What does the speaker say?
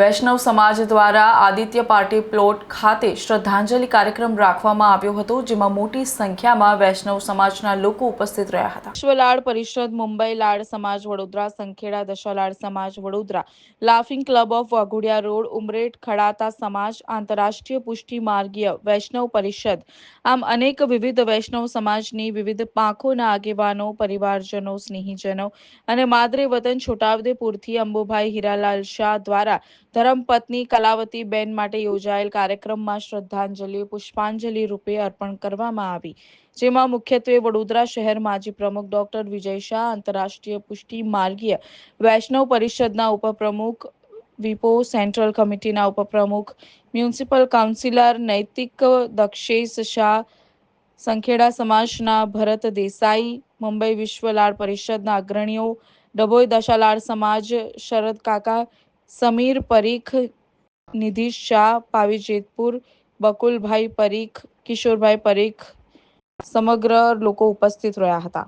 વૈષ્ણવ સમાજ દ્વારા Aditya party plot ખાતે શ્રદ્ધાંજલિ કાર્યક્રમ રાખવામાં આવ્યો હતો, જેમાં મોટી સંખ્યામાં વૈષ્ણવ સમાજના લોકો ઉપસ્થિત રહ્યા હતા. વિશ્વલાડ પરિષદ, મુંબઈ લાડ સમાજ, Vadodara Sankheda Dashalad Samaj, Vadodara, laughing club of Waghodia road, Umreth, Khadata Samaj, આંતરરાષ્ટ્રીય પુષ્ટિ માર્ગીય વૈષ્ણવ પરિષદ. આમ અનેક વિવિધ વૈષ્ણવ સમાજની વિવિધ પાંખોના આગેવાનો, પરિવારજનો, સ્નેહીજનો અને માદરે વતન છોટાઉદેપુરથી અંબુભાઈ હીરાલાલ શાહ દ્વારા ધર્મપત્ની કલાવતી બેન માટે યોજાયેલ કાર્યક્રમમાં શ્રદ્ધાંજલિ, પુષ્પાંજલિ રૂપે અર્પણ કરવામાં આવી. જેમાં મુખ્યત્વે વડોદરા શહેર માજી પ્રમુખ ડોક્ટર વિજય શાહ, આંતરરાષ્ટ્રીય પુષ્ટિ માર્ગીય વૈષ્ણવ પરિષદના ઉપપ્રમુખ વિપો સેન્ટ્રલ કમિટીના ઉપપ્રમુખ, મ્યુનિસિપલ કાઉન્સિલર નૈતિક દક્ષેશ શાહ, સંખેડા સમાજના ભરત દેસાઈ, મુંબઈ વિશ્વ લાળ પરિષદના અગ્રણીઓ ડભોઈ દશાલાળ સમાજ, શરદ કાકા સમીર પરીખ, નિધિશ શાહ પાવી જેતપુર, બકુલભાઈ પરીખ, કિશોરભાઈ પરીખ, સમગ્ર લોકો ઉપસ્થિત રહ્યા હતા.